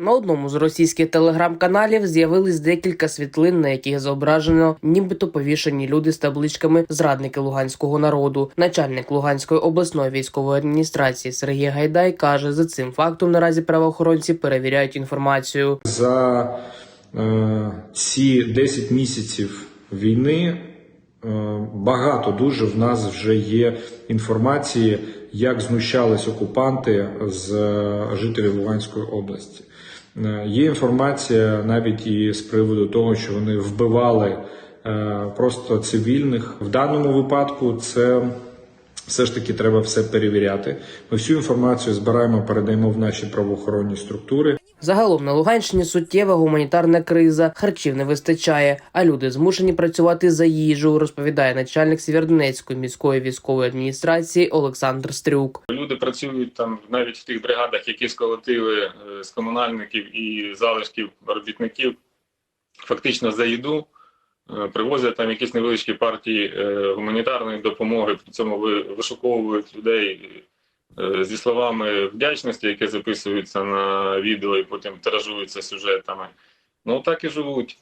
На одному з російських телеграм-каналів з'явились декілька світлин, на яких зображено нібито повішені люди з табличками зрадники луганського народу. Начальник Луганської обласної військової адміністрації Сергій Гайдай каже, за цим фактом наразі правоохоронці перевіряють інформацію. За е, ці 10 місяців війни багато дуже в нас вже є інформації, як знущались окупанти з е, жителів Луганської області. Е, Є інформація навіть і з приводу того, що вони вбивали е, просто цивільних. В даному випадку це все ж таки треба все перевіряти. Ми всю інформацію збираємо, передаємо в наші правоохоронні структури. Загалом на Луганщині суттєва гуманітарна криза, харчів не вистачає, а люди змушені працювати за їжу, розповідає начальник Сєвєродонецької міської військової адміністрації Олександр Стрюк. Люди працюють там навіть в тих бригадах, які сколотили е, з комунальників і залишків робітників, фактично за їду. Е, Привозять там якісь невеличкі партії е, гуманітарної допомоги, при цьому вишуковують людей е, зі словами вдячності, які записуються на відео і потім тиражуються сюжетами. Ну так і живуть.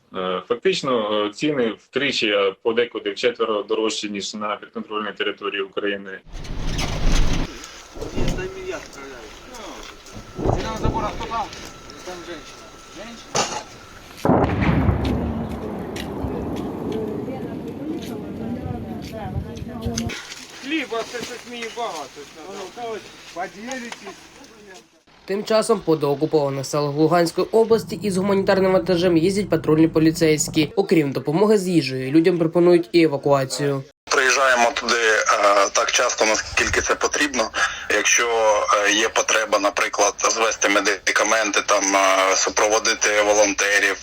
Фактично ціни втричі, а подекуди вчетверо дорожчі, ніж на підконтрольній території України. Там? Женщина. Женщина? Хліба це щось мені багато. Тим часом по доокупованих селах Луганської області із гуманітарним вантажем їздять патрульні поліцейські. Окрім допомоги з їжею, людям пропонують і евакуацію. Приїжджаємо туди е, так часто, наскільки це потрібно. Якщо е, є потреба, наприклад, звести медикаменти, там е, супроводити волонтерів,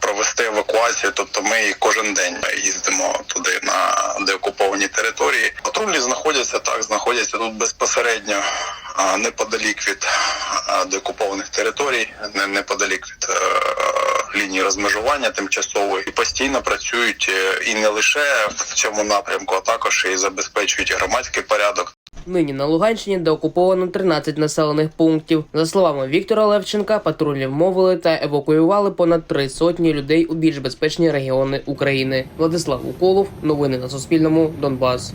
провести евакуацію. Тобто ми кожен день їздимо туди на деокуповані території. Патрулі знаходяться так, знаходяться тут безпосередньо неподалік від деокупованих територій, не- неподалік від лінії розмежування тимчасової і постійно працюють е, і не лише в цьому напрямку, а також і забезпечують громадський порядок. Нині на Луганщині деокуповано 13 населених пунктів. За словами Віктора Левченка, патрулі вмовили та евакуювали понад три сотні людей у більш безпечні регіони України. Владислав Уколов, новини на Суспільному, Донбас.